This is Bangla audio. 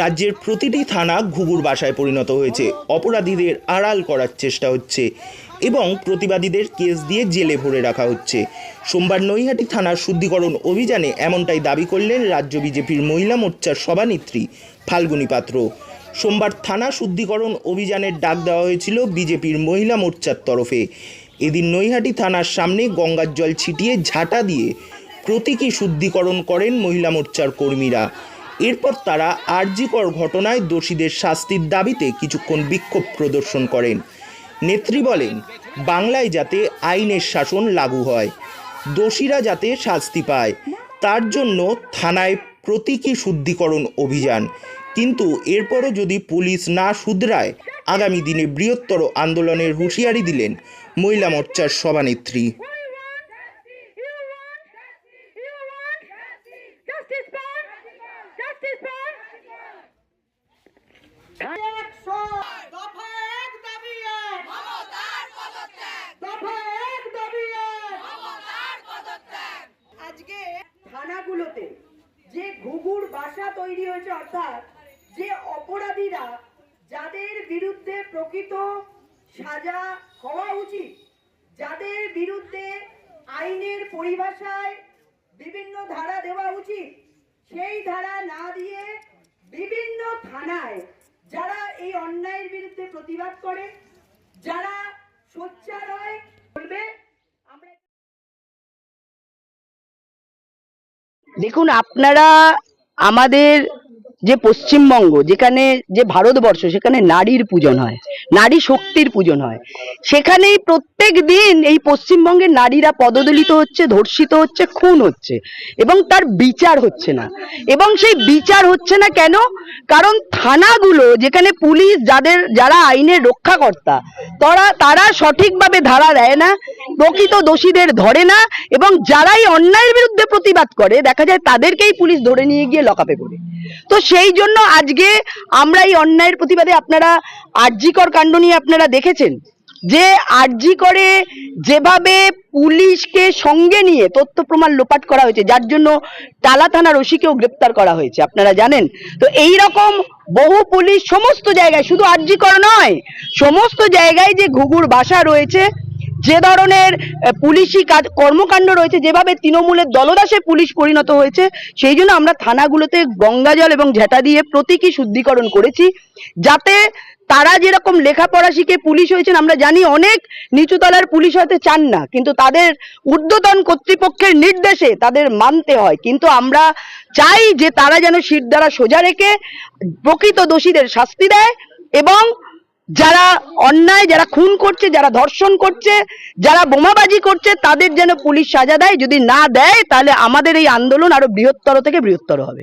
রাজ্যের প্রতিটি থানা ঘুঘুর বাসায় পরিণত হয়েছে। অপরাধীদের আড়াল করার চেষ্টা হচ্ছে এবং প্রতিবাদীদের কেস দিয়ে জেলে ভরে রাখা হচ্ছে। সোমবার নৈহাটি থানার শুদ্ধিকরণ অভিযানে এমনটাই দাবি করলেন রাজ্য বিজেপির মহিলা মোর্চার সভানেত্রী ফাল্গুনী পাত্র। সোমবার থানা শুদ্ধিকরণ অভিযানের ডাক দেওয়া হয়েছিল বিজেপির মহিলা মোর্চার তরফে। এদিন নৈহাটি থানার সামনে গঙ্গার জল ছিটিয়ে ঝাঁটা দিয়ে প্রতীকী শুদ্ধিকরণ করেন মহিলা মোর্চার কর্মীরা। এরপর তারা আরজিকর ঘটনায় দোষীদের শাস্তির দাবিতে কিছুক্ষণ বিক্ষোভ প্রদর্শন করেন। নেত্রী বলেন, বাংলায় যাতে আইনের শাসন লাগু হয়, দোষীরা যাতে শাস্তি পায়, তার জন্য থানায় প্রতীকী শুদ্ধিকরণ অভিযান। কিন্তু এরপরও যদি পুলিশ না শুধরায়, আগামী দিনে বৃহত্তর আন্দোলনের হুঁশিয়ারি দিলেন মহিলা মোর্চার সভানেত্রী। থানাগুলোতে যে ঘুঘুর বাসা তৈরি হয়েছে, অর্থাৎ যে অপরাধীরা যাদের বিরুদ্ধে প্রকৃত সাজা হওয়া উচিত, যাদের বিরুদ্ধে আইনের পরিভাষায় বিভিন্ন ধারা দেওয়া উচিত, সেই ধারা না দিয়ে বিভিন্ন থানায় যারা এই অন্যায়ের বিরুদ্ধে প্রতিবাদ করে, যারা সোচ্চার হয় বলবে দেখুন, আপনারা আমাদের যে পশ্চিমবঙ্গ, যেখানে যে ভারতবর্ষ, সেখানে নারীর পূজন হয়, নারী শক্তির পূজন হয়। সেখানেই প্রত্যেক দিন এই পশ্চিমবঙ্গের নারীরা পদদলিত হচ্ছে, ধর্ষিত হচ্ছে, খুন হচ্ছে এবং তার বিচার হচ্ছে না। এবং সেই বিচার হচ্ছে না কেন? কারণ থানাগুলো, যেখানে পুলিশ যাদের, যারা আইনের রক্ষাকর্তা, তারা তারা সঠিকভাবে ধারা দেয় না, প্রকৃত দোষীদের ধরে না এবং যারাই অন্যায়ের বিরুদ্ধে প্রতিবাদ করে, দেখা যায় তাদেরকেই পুলিশ ধরে নিয়ে গিয়ে লকাপে করে। তো সেই জন্য আজকে আমরা এই অন্যায়ের প্রতিবাদে আপনারা আরজিকর কাণ্ড নিয়ে আপনারা দেখেছেন। যে আরজি করে যেভাবে পুলিশকে সঙ্গে নিয়ে তথ্য প্রমাণ লোপাট করা হয়েছে, যার জন্য টালা থানার ওসিকেও গ্রেপ্তার করা হয়েছে, আপনারা জানেন। তো এই রকম বহু পুলিশ সমস্ত জায়গায়, শুধু আরজিকর নয়, সমস্ত জায়গায় যে ঘুঘুর বাসা রয়েছে যে ধরনের পুলিশি কাজ, কর্মকাণ্ড রয়েছে, যেভাবে তৃণমূলের দলদাসে পুলিশ পরিণত হয়েছে, সেই জন্য আমরা থানাগুলোতে গঙ্গাজল এবং ঝেঁটা দিয়ে প্রতীকী শুদ্ধিকরণ করেছি, যাতে তারা যেরকম লেখাপড়া শিখে পুলিশ হয়েছেন, আমরা জানি অনেক নিচুতলার পুলিশ হতে চান না, কিন্তু তাদের ঊর্ধ্বতন কর্তৃপক্ষের নির্দেশে তাদের মানতে হয়, কিন্তু আমরা চাই যে তারা যেন শির দ্বারা সোজা রেখে প্রকৃত দোষীদের শাস্তি দেয় এবং যারা অন্যায়, যারা খুন করছে, যারা ধর্ষণ করছে, যারা বোমাবাজি করছে, তাদের যেন পুলিশ সাজা দেয়। যদি না দেয়, তাহলে আমাদের এই আন্দোলন আরও বৃহত্তর থেকে বৃহত্তর হবে।